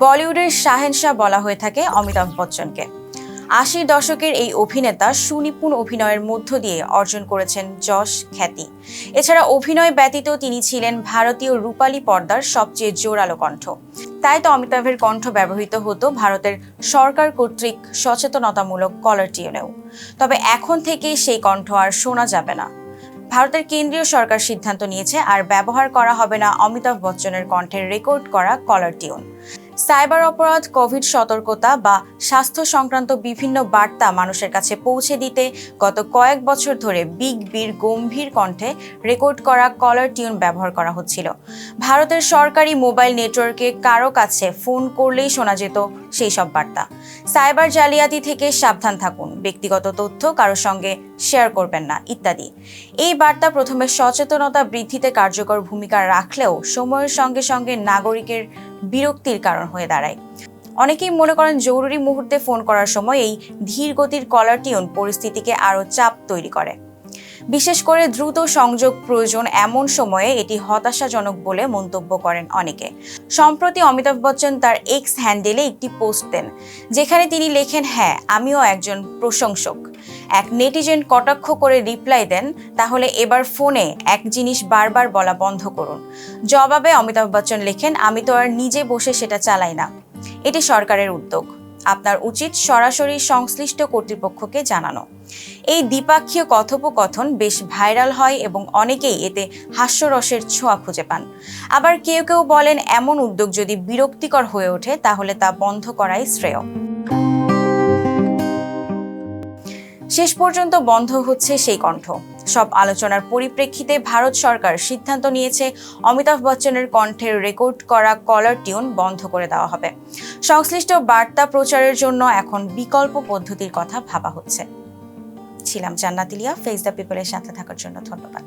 বলিউডের শাহেনশাহ বলা হয়ে থাকে অমিতাভ বচ্চনকে। আশির দশকের এই অভিনেতা সুনিপুণ অভিনয়ের মধ্য দিয়ে অর্জন করেছেন যশ খ্যাতি। এছাড়া অভিনয় ব্যতীত তিনি ছিলেন ভারতীয় রূপালী পর্দার সবচেয়ে জোরালো কণ্ঠ। তাই তো অমিতাভের কণ্ঠ ব্যবহৃত হতো ভারতের সরকার কর্তৃক সচেতনতামূলক কলার টিউনেও। তবে এখন থেকে সেই কণ্ঠ আর শোনা যাবে না। ভারতের কেন্দ্রীয় সরকার সিদ্ধান্ত নিয়েছে, আর ব্যবহার করা হবে না অমিতাভ বচ্চনের কণ্ঠের রেকর্ড করা কলার টিউন। সাইবার অপরাধ, কোভিড সতর্কতা বা স্বাস্থ্য সংক্রান্ত বিভিন্ন বার্তা মানুষের কাছে পৌঁছে দিতে গত কয়েক বছর ধরে বিগ বির গম্ভীর কণ্ঠে রেকর্ড করা কলার টিউন ব্যবহার করা হচ্ছিল। ভারতের সরকারি মোবাইল নেটওয়ার্কে কারও কাছে ফোন করলেই শোনা যেত সেই সব বার্তা। সাইবার জালিয়াতি থেকে সাবধান থাকুন, ব্যক্তিগত তথ্য কারোর সঙ্গে শেয়ার করবেন না, ইত্যাদি। এই বার্তা প্রথমে সচেতনতা বৃদ্ধিতে কার্যকর ভূমিকা রাখলেও সময়ের সঙ্গে সঙ্গে নাগরিকের বিরক্তির কারণ হয়ে দাঁড়ায়। অনেকেই মনে করেন জরুরি মুহূর্তে ফোন করার সময় এই ধীর গতির কলার টিউন পরিস্থিতিকে আরও চাপ তৈরি করে। বিশেষ করে দ্রুত সংযোগ প্রয়োজন এমন সময়ে এটি হতাশাজনক বলে মন্তব্য করেন অনেকে। সম্প্রতি অমিতাভ বচ্চন তার এক্স হ্যান্ডেলে একটি পোস্ট দেন, যেখানে তিনি লেখেন হ্যাঁ আমিও একজন প্রশংসক। এক নেটিজেন কটাক্ষ করে রিপ্লাই দেন, তাহলে এবার ফোনে এক জিনিস বারবার বলা বন্ধ করুন। জবাবে অমিতাভ বচ্চন লেখেন, আমি তো আর নিজে বসে সেটা চালাই না। এটি সরকারের উদ্যোগ। আপনার উচিত সরাসরি সংশ্লিষ্ট কর্তৃপক্ষকে জানানো। এই দ্বিপাক্ষীয় কথোপকথন বেশ ভাইরাল হয় এবং অনেকেই এতে হাস্যরসের ছোঁয়া খুঁজে পান। আবার কেউ কেউ বলেন, এমন উদ্যোগ যদি বিরক্তিকর হয়ে ওঠে, তাহলে তা বন্ধ করাই শ্রেয়। শেষ পর্যন্ত বন্ধ হচ্ছে সেই কণ্ঠ। সব আলোচনার পরিপ্রেক্ষিতে ভারত সরকার সিদ্ধান্ত নিয়েছে অমিতাভ বচ্চনের কণ্ঠের রেকর্ড করা কলার টিউন বন্ধ করে দেওয়া হবে। সংশ্লিষ্ট বার্তা প্রচারের জন্য এখন বিকল্প পদ্ধতির কথা ভাবা হচ্ছে। ছিলাম জান্নাতিলিয়া ফেস দ্য পিপলের সাথে থাকার জন্য ধন্যবাদ।